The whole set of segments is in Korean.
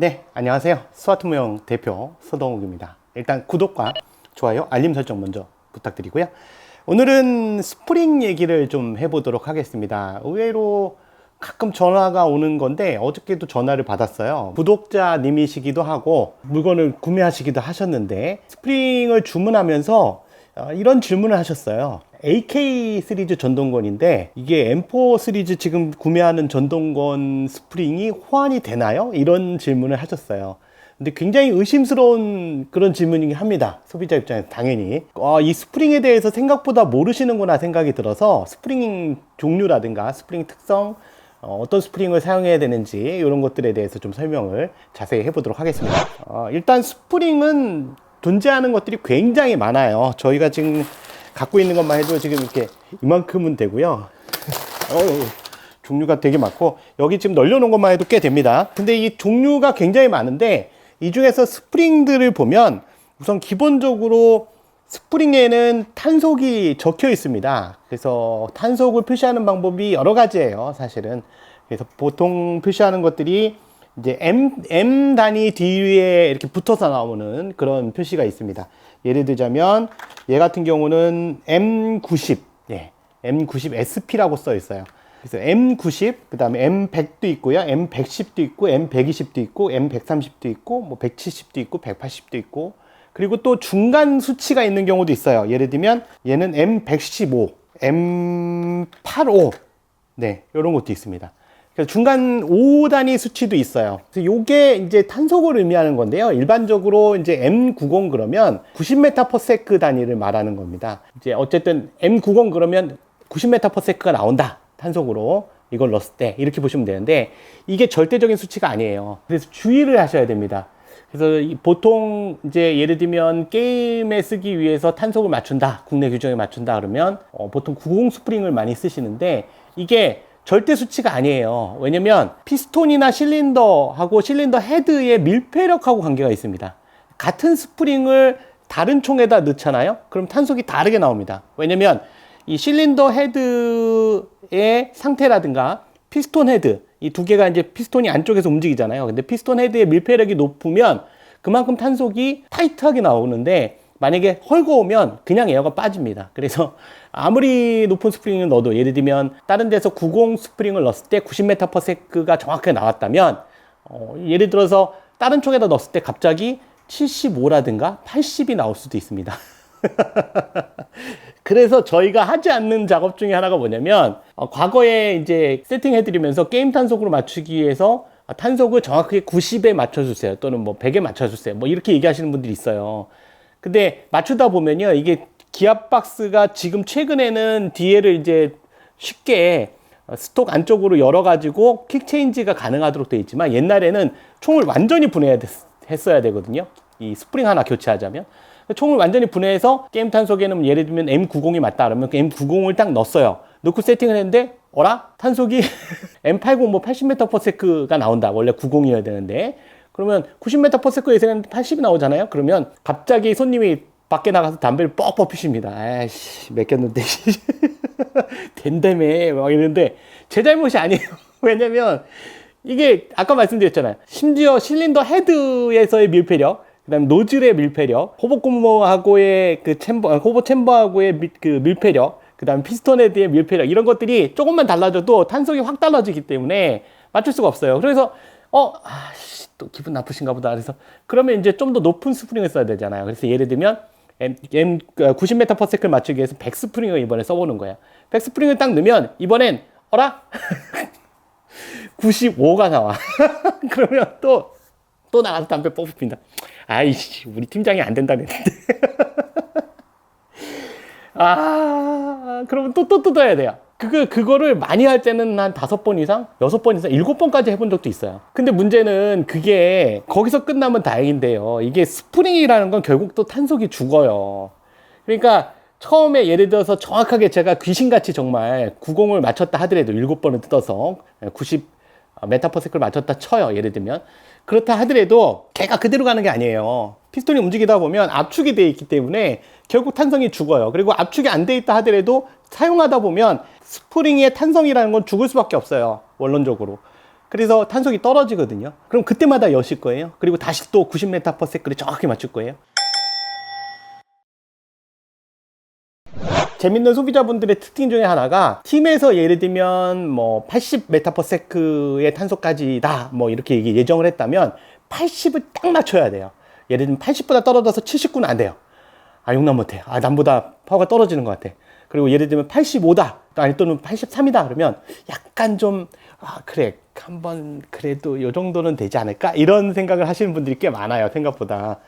네, 안녕하세요. 스와트무용 대표 서동욱입니다. 일단 구독과 좋아요, 알림 설정 먼저 부탁드리고요. 오늘은 스프링 얘기를 좀 해보도록 하겠습니다. 의외로 가끔 전화가 오는 건데 어저께도 전화를 받았어요. 구독자님이시기도 하고 물건을 구매하시기도 하셨는데 스프링을 주문하면서 어, 이런 질문을 하셨어요. AK 시리즈 전동건인데 이게 M4 시리즈 지금 구매하는 전동건 스프링이 호환이 되나요? 이런 질문을 하셨어요. 근데 굉장히 의심스러운 그런 질문이긴 합니다. 소비자 입장에서 당연히. 어, 이 스프링에 대해서 생각보다 모르시는구나 생각이 들어서 스프링 종류라든가 스프링 특성, 어, 떤 스프링을 사용해야 되는지 이런 것들에 대해서 좀 설명을 자세히 해보도록 하겠습니다. 어, 일단 스프링은 존재하는 것들이 굉장히 많아요. 저희가 지금 갖고 있는 것만 해도 지금 이렇게 이만큼은 되고요. 어우, 종류가 되게 많고 여기 지금 널려놓은 것만 해도 꽤 됩니다. 근데 이 종류가 굉장히 많은데 이 중에서 스프링들을 보면 우선 기본적으로 스프링에는 탄속이 적혀 있습니다. 그래서 탄속을 표시하는 방법이 여러 가지예요, 사실은. 그래서 보통 표시하는 것들이 이제 M, M 단위 뒤에 이렇게 붙어서 나오는 그런 표시가 있습니다. 예를 들자면 얘 같은 경우는 M90, 예, M90 SP라고 써 있어요. 그래서 M90, 그 다음에 M100도 있고요. M110도 있고, M120도 있고, M130도 있고, 뭐 170도 있고, 180도 있고, 그리고 또 중간 수치가 있는 경우도 있어요. 예를 들면 얘는 M115, M85, 네, 이런 것도 있습니다. 중간 5단위 수치도 있어요. 그래서 요게 이제 탄속을 의미하는 건데요. 일반적으로 이제 M90 그러면 90m/s 단위를 말하는 겁니다. 이제 어쨌든 M90 그러면 90m/s가 나온다. 탄속으로 이걸 넣었을 때 이렇게 보시면 되는데 이게 절대적인 수치가 아니에요. 그래서 주의를 하셔야 됩니다. 그래서 보통 이제 예를 들면 게임에 쓰기 위해서 탄속을 맞춘다, 국내 규정에 맞춘다 그러면 어, 보통 90 스프링을 많이 쓰시는데 이게 절대 수치가 아니에요. 왜냐면 피스톤이나 실린더하고 실린더 헤드의 밀폐력하고 관계가 있습니다. 같은 스프링을 다른 총에다 넣잖아요. 그럼 탄속이 다르게 나옵니다. 왜냐면 이 실린더 헤드의 상태라든가 피스톤 헤드 이 두 개가 이제 피스톤이 안쪽에서 움직이잖아요. 근데 피스톤 헤드의 밀폐력이 높으면 그만큼 탄속이 타이트하게 나오는데 만약에 헐거우면 그냥 에어가 빠집니다. 그래서 아무리 높은 스프링을 넣어도 예를 들면 다른 데서 90 스프링을 넣었을 때 90m/s가 정확하게 나왔다면 어, 예를 들어서 다른 쪽에다 넣었을 때 갑자기 75라든가 80이 나올 수도 있습니다. 그래서 저희가 하지 않는 작업 중에 하나가 뭐냐면 어, 과거에 이제 세팅해드리면서 게임 탄속으로 맞추기 위해서 탄속을 정확하게 90에 맞춰주세요 또는 뭐 100에 맞춰주세요 뭐 이렇게 얘기하시는 분들이 있어요 근데 맞추다 보면요 이게 기압 박스가 지금 최근에는 DL을 이제 쉽게 스톡 안쪽으로 열어가지고 킥 체인지가 가능하도록 되어 있지만 옛날에는 총을 완전히 분해야 했어야 되거든요 이 스프링 하나 교체하자면 총을 완전히 분해해서 게임 탄속에는 예를 들면 M90이 맞다 그러면 그 M90을 딱 넣었어요. 넣고 세팅을 했는데 어라? 탄속이 M80 뭐 80m/s가 나온다. 원래 90이어야 되는데. 그러면 90m/s 예상했는데 80이 나오잖아요. 그러면 갑자기 손님이 밖에 나가서 담배를 뻑뻑 피십니다. 아이씨, 맡겼는데. 된다며. 막 이러는데 제 잘못이 아니에요. 왜냐면 이게 아까 말씀드렸잖아요. 심지어 실린더 헤드에서의 밀폐력 그 다음 노즐의 밀폐력, 호보 고무하고의 그 챔버, 호보 챔버하고의 미, 그 밀폐력, 그 다음 피스톤 헤드의 밀폐력 이런 것들이 조금만 달라져도 탄속이 확 달라지기 때문에 맞출 수가 없어요. 그래서 어, 아씨, 또 기분 나쁘신가 보다. 그래서 그러면 이제 좀 더 높은 스프링을 써야 되잖아요. 그래서 예를 들면 M, M 90m/s를 맞추기 위해서 100 스프링을 이번에 써보는 거예요. 100 스프링을 딱 넣으면 이번엔 어라? 95가 나와. 그러면 또, 또 나가서 담배 뽑습니다. 아이씨, 우리 팀장이 안 된다는데. 아, 그러면 또, 또 뜯어야 돼요. 그거, 그거를 많이 할 때는 한 다섯 번 이상, 여섯 번 이상, 일곱 번까지 해본 적도 있어요. 근데 문제는 그게 거기서 끝나면 다행인데요. 이게 스프링이라는 건 결국 또 탄속이 죽어요. 그러니까 처음에 예를 들어서 정확하게 제가 귀신같이 정말 90을 맞췄다 하더라도 일곱 번을 뜯어서 90 메타퍼세크를 맞췄다 쳐요. 예를 들면. 그렇다 하더라도 걔가 그대로 가는 게 아니에요. 피스톤이 움직이다 보면 압축이 되어 있기 때문에 결국 탄성이 죽어요. 그리고 압축이 안 돼 있다 하더라도 사용하다 보면 스프링의 탄성이라는 건 죽을 수밖에 없어요. 원론적으로. 그래서 탄속이 떨어지거든요. 그럼 그때마다 여실 거예요. 그리고 다시 또 90m/s를 정확히 맞출 거예요. 재밌는 소비자분들의 특징 중에 하나가 팀에서 예를 들면 뭐 80m/s의 탄소까지다 뭐 이렇게 예정을 했다면 80을 딱 맞춰야 돼요. 예를 들면 80보다 떨어져서 79는 안 돼요. 아 용납 못해. 아 남보다 파워가 떨어지는 것 같아. 그리고 예를 들면 85다 아니 또는 83이다 그러면 약간 좀 아 그래 한번 그래도 요 정도는 되지 않을까 이런 생각을 하시는 분들이 꽤 많아요 생각보다.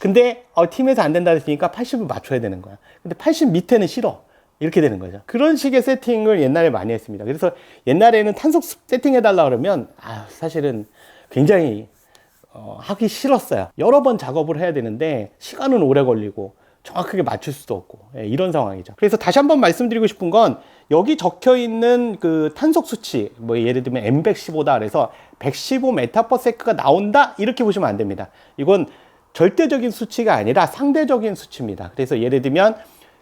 근데 어, 팀에서 안 된다 했으니까 80을 맞춰야 되는 거야. 근데 80 밑에는 싫어. 이렇게 되는 거죠. 그런 식의 세팅을 옛날에 많이 했습니다. 그래서 옛날에는 탄속 세팅해달라 그러면 아, 사실은 굉장히 어, 하기 싫었어요. 여러 번 작업을 해야 되는데 시간은 오래 걸리고 정확하게 맞출 수도 없고 예, 이런 상황이죠. 그래서 다시 한번 말씀드리고 싶은 건 여기 적혀 있는 그 탄속 수치 뭐 예를 들면 M115다 그래서 115m/s가 나온다 이렇게 보시면 안 됩니다. 이건 절대적인 수치가 아니라 상대적인 수치입니다. 그래서 예를 들면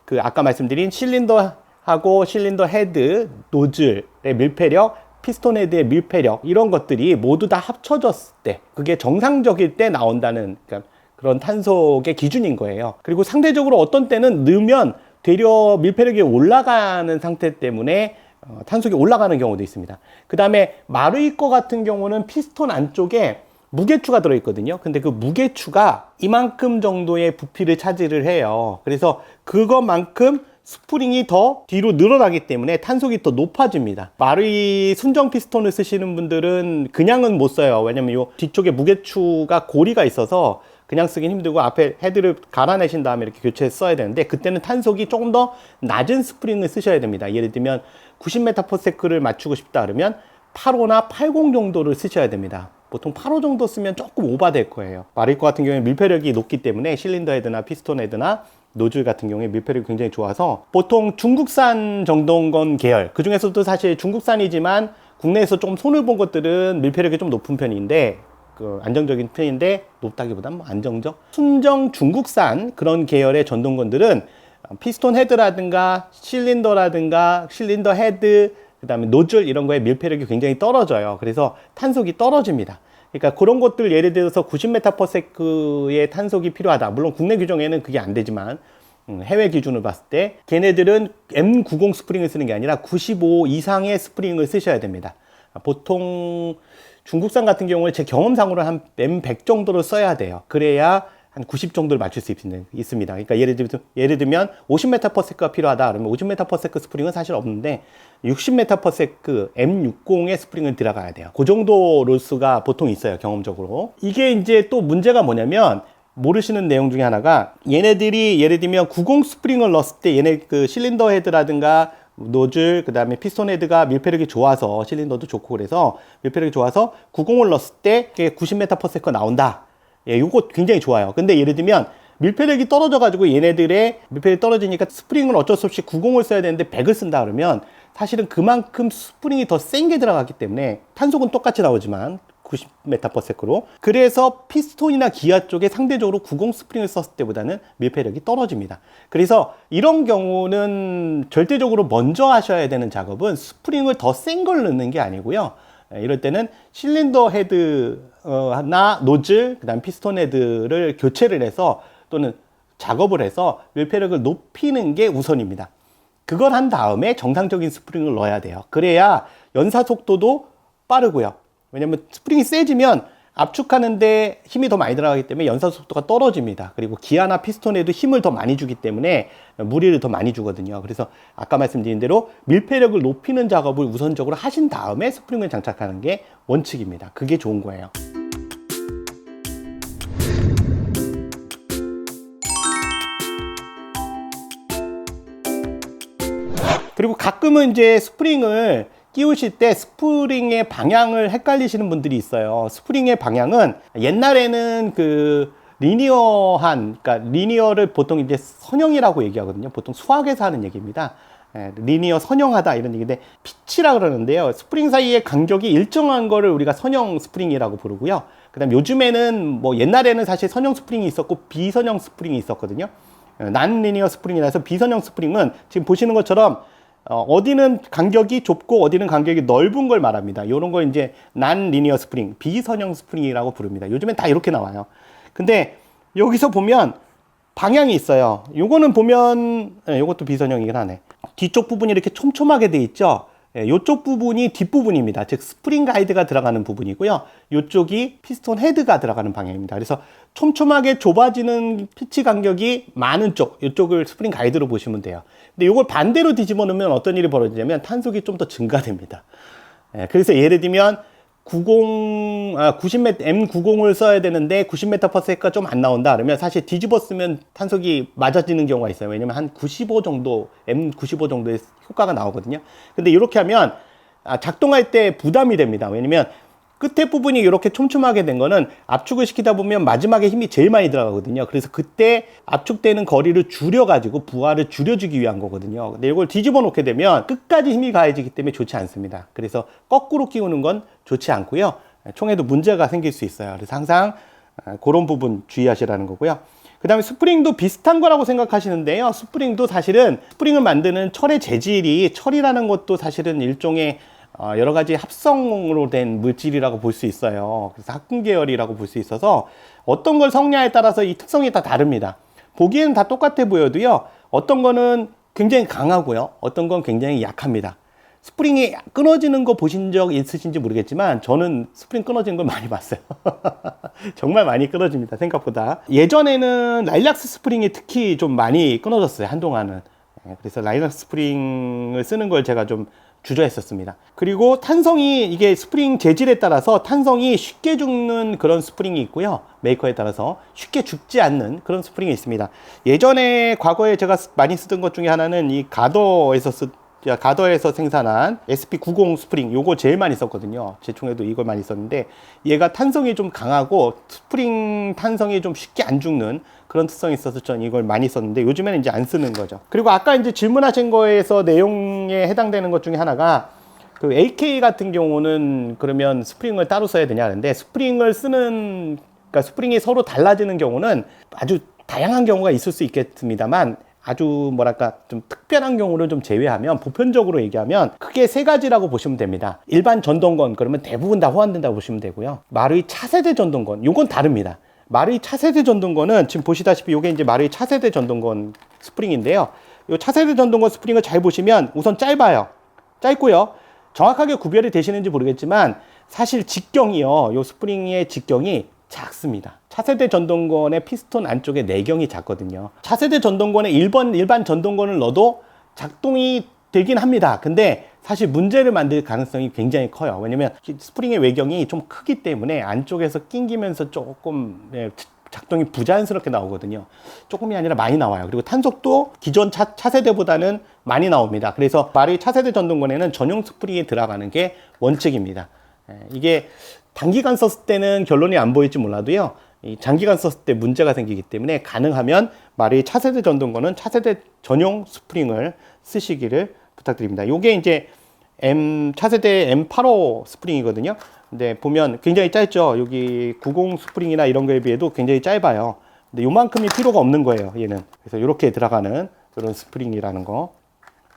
그 아까 말씀드린 실린더하고 실린더 헤드, 노즐의 밀폐력, 피스톤 헤드의 밀폐력 이런 것들이 모두 다 합쳐졌을 때 그게 정상적일 때 나온다는 그러니까 그런 탄속의 기준인 거예요. 그리고 상대적으로 어떤 때는 넣으면 되려 밀폐력이 올라가는 상태 때문에 어, 탄속이 올라가는 경우도 있습니다. 그 다음에 마루이 거 같은 경우는 피스톤 안쪽에 무게추가 들어있거든요. 근데 그 무게추가 이만큼 정도의 부피를 차지를 해요. 그래서 그것만큼 스프링이 더 뒤로 늘어나기 때문에 탄속이 더 높아집니다. 마루이 순정 피스톤을 쓰시는 분들은 그냥은 못 써요. 왜냐면 이 뒤쪽에 무게추가 고리가 있어서 그냥 쓰긴 힘들고 앞에 헤드를 갈아내신 다음에 이렇게 교체해 써야 되는데 그때는 탄속이 조금 더 낮은 스프링을 쓰셔야 됩니다. 예를 들면 90m/s를 맞추고 싶다 그러면 85나 80 정도를 쓰셔야 됩니다. 보통 8호 정도 쓰면 조금 오바될 거예요. 마리코 같은 경우에 밀폐력이 높기 때문에 실린더 헤드나 피스톤 헤드나 노즐 같은 경우에 밀폐력이 굉장히 좋아서 보통 중국산 정동건 계열 그 중에서도 사실 중국산이지만 국내에서 좀 손을 본 것들은 밀폐력이 좀 높은 편인데 그 안정적인 편인데 높다기보단 뭐 안정적 순정 중국산 그런 계열의 전동건들은 피스톤 헤드라든가 실린더라든가 실린더 헤드 그 다음에 노즐 이런 거에 밀폐력이 굉장히 떨어져요. 그래서 탄속이 떨어집니다. 그러니까 그런 것들 예를 들어서 90m/s의 탄속이 필요하다. 물론 국내 규정에는 그게 안 되지만 음, 해외 기준을 봤을 때 걔네들은 M90 스프링을 쓰는 게 아니라 95 이상의 스프링을 쓰셔야 됩니다. 보통 중국산 같은 경우에 제 경험상으로 한 M100 정도를 써야 돼요. 그래야 한 90 정도를 맞출 수 있는, 있습니다. 그러니까 예를 들면, 예를 들면 50m/s가 필요하다. 그러면 50m/s 스프링은 사실 없는데 60m/s M60의 스프링을 들어가야 돼요. 그 정도 로스가 보통 있어요. 경험적으로. 이게 이제 또 문제가 뭐냐면 모르시는 내용 중에 하나가 얘네들이 예를 들면 90 스프링을 넣었을 때 얘네 그 실린더 헤드라든가 노즐 그다음에 피스톤 헤드가 밀폐력이 좋아서 실린더도 좋고 그래서 밀폐력이 좋아서 90을 넣었을 때 90m/s가 나온다. 예, 요거 굉장히 좋아요. 근데 예를 들면 밀폐력이 떨어져 가지고 얘네들의 밀폐력이 떨어지니까 스프링을 어쩔 수 없이 90을 써야 되는데 100을 쓴다 그러면 사실은 그만큼 스프링이 더 센 게 들어가기 때문에 탄속은 똑같이 나오지만 90m/s로 그래서 피스톤이나 기아 쪽에 상대적으로 90 스프링을 썼을 때보다는 밀폐력이 떨어집니다. 그래서 이런 경우는 절대적으로 먼저 하셔야 되는 작업은 스프링을 더 센 걸 넣는 게 아니고요. 예, 이럴 때는 실린더 헤드나 노즐, 그 다음 피스톤 헤드를 교체를 해서 또는 작업을 해서 밀폐력을 높이는 게 우선입니다. 그걸 한 다음에 정상적인 스프링을 넣어야 돼요. 그래야 연사 속도도 빠르고요. 왜냐면 스프링이 세지면 압축하는데 힘이 더 많이 들어가기 때문에 연사 속도가 떨어집니다. 그리고 기아나 피스톤에도 힘을 더 많이 주기 때문에 무리를 더 많이 주거든요. 그래서 아까 말씀드린 대로 밀폐력을 높이는 작업을 우선적으로 하신 다음에 스프링을 장착하는 게 원칙입니다. 그게 좋은 거예요. 그리고 가끔은 이제 스프링을 끼우실 때 스프링의 방향을 헷갈리시는 분들이 있어요. 스프링의 방향은 옛날에는 그 리니어한, 그러니까 리니어를 보통 이제 선형이라고 얘기하거든요. 보통 수학에서 하는 얘기입니다. 예, 리니어 선형하다 이런 얘기인데 피치라 그러는데요. 스프링 사이의 간격이 일정한 거를 우리가 선형 스프링이라고 부르고요. 그다음 요즘에는 뭐 옛날에는 사실 선형 스프링이 있었고 비선형 스프링이 있었거든요. 난 리니어 스프링이라서 비선형 스프링은 지금 보시는 것처럼 어, 디는 간격이 좁고 어디는 간격이 넓은 걸 말합니다. 이런 거 이제 난 리니어 스프링, 비선형 스프링이라고 부릅니다. 요즘엔 다 이렇게 나와요. 근데 여기서 보면 방향이 있어요. 요거는 보면 예, 요것도 비선형이긴 하네. 뒤쪽 부분이 이렇게 촘촘하게 돼 있죠. 예, 요쪽 부분이 뒷부분입니다. 즉 스프링 가이드가 들어가는 부분이고요. 요쪽이 피스톤 헤드가 들어가는 방향입니다. 그래서 촘촘하게 좁아지는 피치 간격이 많은 쪽, 요쪽을 스프링 가이드로 보시면 돼요. 근데 요걸 반대로 뒤집어 놓으면 어떤 일이 벌어지냐면 탄속이 좀 더 증가됩니다. 예, 그래서 예를 들면 90, 아, 90m, M90을 써야 되는데 90m/s가 좀 안 나온다. 그러면 사실 뒤집어 쓰면 탄속이 맞아지는 경우가 있어요. 왜냐면 한 95 정도, M95 정도의 효과가 나오거든요. 근데 이렇게 하면 아, 작동할 때 부담이 됩니다. 왜냐면 끝에 부분이 이렇게 촘촘하게 된 거는 압축을 시키다 보면 마지막에 힘이 제일 많이 들어가거든요. 그래서 그때 압축되는 거리를 줄여가지고 부하를 줄여주기 위한 거거든요. 근데 이걸 뒤집어 놓게 되면 끝까지 힘이 가해지기 때문에 좋지 않습니다. 그래서 거꾸로 끼우는 건 좋지 않고요. 총에도 문제가 생길 수 있어요. 그래서 항상 아, 그런 부분 주의하시라는 거고요. 그 다음에 스프링도 비슷한 거라고 생각하시는데요. 스프링도 사실은 스프링을 만드는 철의 재질이 철이라는 것도 사실은 일종의 어, 여러 가지 합성으로 된 물질이라고 볼 수 있어요. 그래서 합금 계열이라고 볼 수 있어서 어떤 걸 섞냐에 따라서 이 특성이 다 다릅니다. 보기에는 다 똑같아 보여도요. 어떤 거는 굉장히 강하고요. 어떤 건 굉장히 약합니다. 스프링이 끊어지는 거 보신 적 있으신지 모르겠지만 저는 스프링 끊어지는 걸 많이 봤어요. 정말 많이 끊어집니다. 생각보다. 예전에는 라일락스 스프링이 특히 좀 많이 끊어졌어요. 한동안은. 예, 그래서 라일락스 스프링을 쓰는 걸 제가 좀 주저했었습니다. 그리고 탄성이 이게 스프링 재질에 따라서 탄성이 쉽게 죽는 그런 스프링이 있고요. 메이커에 따라서 쉽게 죽지 않는 그런 스프링이 있습니다. 예전에 과거에 제가 많이 쓰던 것 중에 하나는 이 가더에서 쓰 가더에서 생산한 SP90 스프링 요거 제일 많이 썼거든요. 제 총에도 이걸 많이 썼는데 얘가 탄성이 좀 강하고 스프링 탄성이 좀 쉽게 안 죽는 그런 특성이 있어서 저는 이걸 많이 썼는데 요즘에는 이제 안 쓰는 거죠. 그리고 아까 이제 질문하신 거에서 내용에 해당되는 것 중에 하나가 그 AK 같은 경우는 그러면 스프링을 따로 써야 되냐 하는데 스프링을 쓰는 그러니까 스프링이 서로 달라지는 경우는 아주 다양한 경우가 있을 수 있겠습니다만 아주 뭐랄까 좀 특별한 경우를 좀 제외하면 보편적으로 얘기하면 크게 세 가지라고 보시면 됩니다. 일반 전동건 그러면 대부분 다 호환된다고 보시면 되고요. 마루이 차세대 전동건 요건 다릅니다. 마루이 차세대 전동건은 지금 보시다시피 요게 이제 마루이 차세대 전동건 스프링인데요. 요 차세대 전동건 스프링을 잘 보시면 우선 짧아요. 짧고요. 정확하게 구별이 되시는지 모르겠지만 사실 직경이요. 요 스프링의 직경이 작습니다. 차세대 전동건의 피스톤 안쪽에 내경이 작거든요. 차세대 전동건에 1번 일반 전동건을 넣어도 작동이 되긴 합니다. 근데 사실 문제를 만들 가능성이 굉장히 커요. 왜냐면 스프링의 외경이 좀 크기 때문에 안쪽에서 낑기면서 조금 네, 작동이 부자연스럽게 나오거든요. 조금이 아니라 많이 나와요. 그리고 탄속도 기존 차, 차세대보다는 많이 나옵니다. 그래서 말이 차세대 전동건에는 전용 스프링이 들어가는 게 원칙입니다. 예, 이게 단기간 썼을 때는 결론이 안 보일지 몰라도요. 이 장기간 썼을 때 문제가 생기기 때문에 가능하면 말이 차세대 전동거는 차세대 전용 스프링을 쓰시기를 부탁드립니다. 요게 이제 M 차세대 M85 스프링이거든요. 근데 보면 굉장히 짧죠. 여기 90 스프링이나 이런 거에 비해도 굉장히 짧아요. 근데 요만큼이 필요가 없는 거예요. 얘는. 그래서 이렇게 들어가는 그런 스프링이라는 거.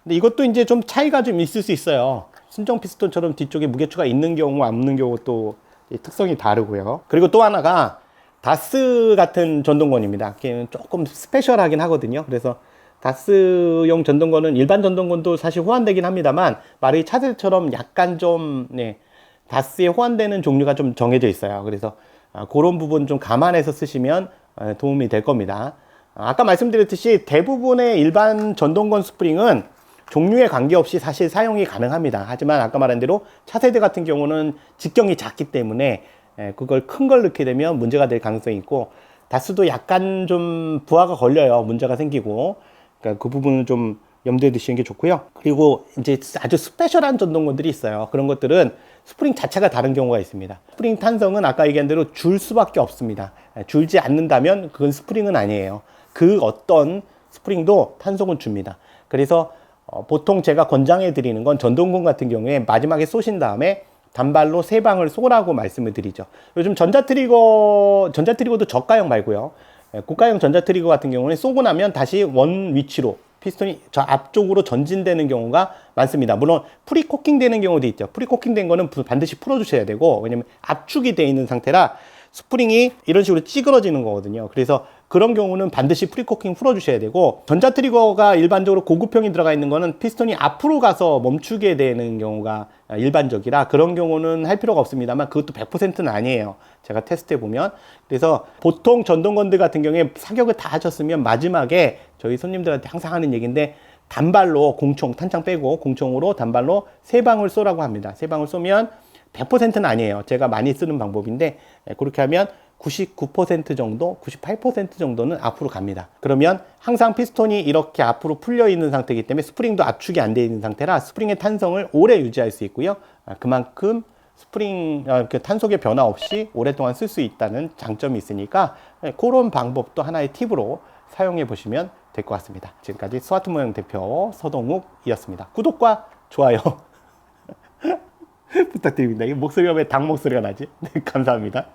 근데 이것도 이제 좀 차이가 좀 있을 수 있어요. 순정 피스톤처럼 뒤쪽에 무게추가 있는 경우 없는 경우 또 특성이 다르고요. 그리고 또 하나가 다스 같은 전동건입니다. 조금 스페셜하긴 하거든요. 그래서 다스용 전동건은 일반 전동건도 사실 호환되긴 합니다만 마리 차세처럼 약간 좀 네, 다스에 호환되는 종류가 좀 정해져 있어요. 그래서 아, 그런 부분 좀 감안해서 쓰시면 아, 도움이 될 겁니다. 아까 말씀드렸듯이 대부분의 일반 전동건 스프링은 종류에 관계없이 사실 사용이 가능합니다. 하지만 아까 말한 대로 차세대 같은 경우는 직경이 작기 때문에 예, 그걸 큰 걸 넣게 되면 문제가 될 가능성이 있고 다스도 약간 좀 부하가 걸려요. 문제가 생기고 그러니까 그 부분은 좀 염두에 두시는 게 좋고요. 그리고 이제 아주 스페셜한 전동건들이 있어요. 그런 것들은 스프링 자체가 다른 경우가 있습니다. 스프링 탄성은 아까 얘기한 대로 줄 수밖에 없습니다. 예, 줄지 않는다면 그건 스프링은 아니에요. 그 어떤 스프링도 탄성은 줍니다. 그래서 어, 보통 제가 권장해 드리는 건 전동공 같은 경우에 마지막에 쏘신 다음에 단발로 세 방을 쏘라고 말씀을 드리죠. 요즘 전자 트리거, 전자 트리거도 저가형 말고요. 예, 고가형 전자 트리거 같은 경우는 쏘고 나면 다시 원 위치로 피스톤이 저 앞쪽으로 전진되는 경우가 많습니다. 물론 프리코킹 되는 경우도 있죠. 프리코킹 된 거는 반드시 풀어주셔야 되고 왜냐면 압축이 돼 있는 상태라 스프링이 이런 식으로 찌그러지는 거거든요. 그래서 그런 경우는 반드시 프리코킹 풀어주셔야 되고 전자 트리거가 일반적으로 고급형이 들어가 있는 거는 피스톤이 앞으로 가서 멈추게 되는 경우가 일반적이라 그런 경우는 할 필요가 없습니다만 그것도 100%는 아니에요. 제가 테스트해 보면 그래서 보통 전동건드 같은 경우에 사격을 다 하셨으면 마지막에 저희 손님들한테 항상 하는 얘기인데 단발로 공총 탄창 빼고 공총으로 단발로 세 방울 쏘라고 합니다. 세 방울 쏘면 100%는 아니에요. 제가 많이 쓰는 방법인데 예, 그렇게 하면 99% 정도, 98% 정도는 앞으로 갑니다. 그러면 항상 피스톤이 이렇게 앞으로 풀려 있는 상태이기 때문에 스프링도 압축이 안 되어 있는 상태라 스프링의 탄성을 오래 유지할 수 있고요. 아, 그만큼 스프링 아, 그 탄속의 변화 없이 오랫동안 쓸 수 있다는 장점이 있으니까 예, 그런 방법도 하나의 팁으로 사용해 보시면 될 것 같습니다. 지금까지 스와트 모형 대표 서동욱이었습니다. 구독과 좋아요 부탁드립니다. 이 목소리가 왜 닭 목소리가 나지? 네, 감사합니다.